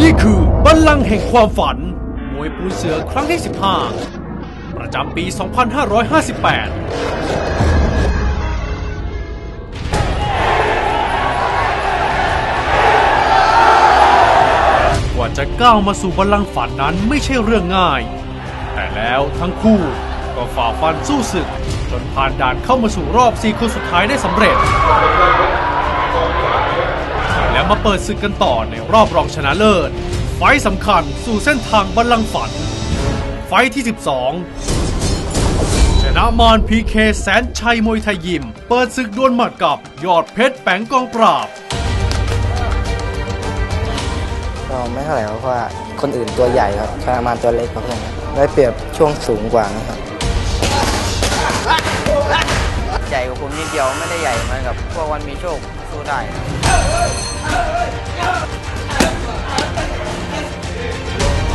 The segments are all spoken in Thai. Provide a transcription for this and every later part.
นี่คือบัลลังก์แห่งความฝัน มวยปูเสือครั้งที่ 15 ประจำปี 2558 กว่าจะก้าวมาสู่บัลลังก์ฝันนั้นไม่ใช่เรื่องง่าย แต่แล้วทั้งคู่ก็ฝ่าฟันสู้ศึก จนผ่านด่านเข้ามาสู่รอบสี่คนสุดท้ายได้สำเร็จ มาเปิดศึกกันต่อในรอบรองชนะเลิศ ไฟสำคัญสู่เส้นทางบัลลังก์ฝัน ไฟที่ 12 ชนะมารพีเคแสนชัยมวยไทยยิม เปิดศึกดวลหมัดกับยอดเพชรแปงกองปราบ ก็ไม่เท่าไหร่ครับเพราะว่าคนอื่นตัวใหญ่ครับชนะมารตัวเล็กครับเพื่อนได้เปรียบช่วงสูงกว่านะครับ หญ่กว่าผมนิดเดียวไม่ได้ใหญ่เหมือนกับพวกวันมีโชคสู้ได้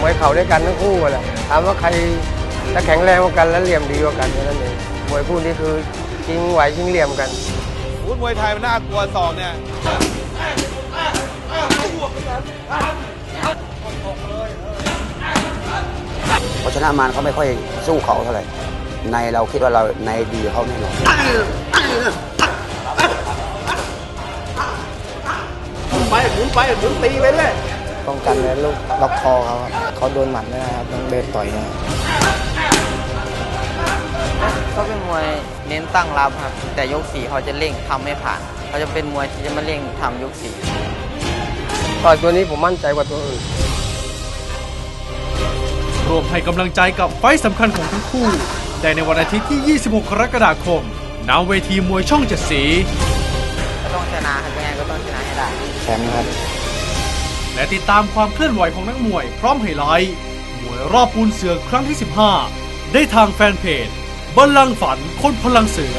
มวยเข่าด้วยกันทั้งคู่แหละถามว่าใครจะแข็งแรงกว่ากันและเหลี่ยมดีกว่ากันแค่นั้นเองมวยคู่นี้คือชิงไหวชิงเหลี่ยมกันวุ้นมวยไทยมันน่ากลัวศอกเนี่ยเพราะชนะมารเขาไม่ค่อยสู้เขาเท่าไหร่ ในเราคิดว่าเราในดีกว่าเขาแน่นอนไปหมุนไปหมุนตีไปเรื่อยป้องกันและลูกล็อกคอเขาครับเขาโดนหมัดไม่ได้ครับต้องเดินต่อยนะครับเขาเป็นมวยเน้นตั้งรับครับ แต่ยกสี่เขาจะเร่งทำไม่ผ่านเขาจะเป็นมวยที่จะมาเร่งทำยกสี่ต่อยตัวนี้ผมมั่นใจกว่าตัวอื่นรวมให้กำลังใจกับไฟท์สำคัญของทั้งคู่ ได้ในวันอาทิตย์ที่ 26 กรกฎาคมณเวทีมวยช่องเจ็ดสี ก็ต้องชนะครับยังไงก็ต้องชนะให้ได้ แชมป์ครับ และติดตามความเคลื่อนไหวของนักมวยพร้อมไฮไลท์มวยรอบปูนเสือครั้งที่ 15 ได้ทางแฟนเพจบัลลังก์ฝันคนพลังเสือ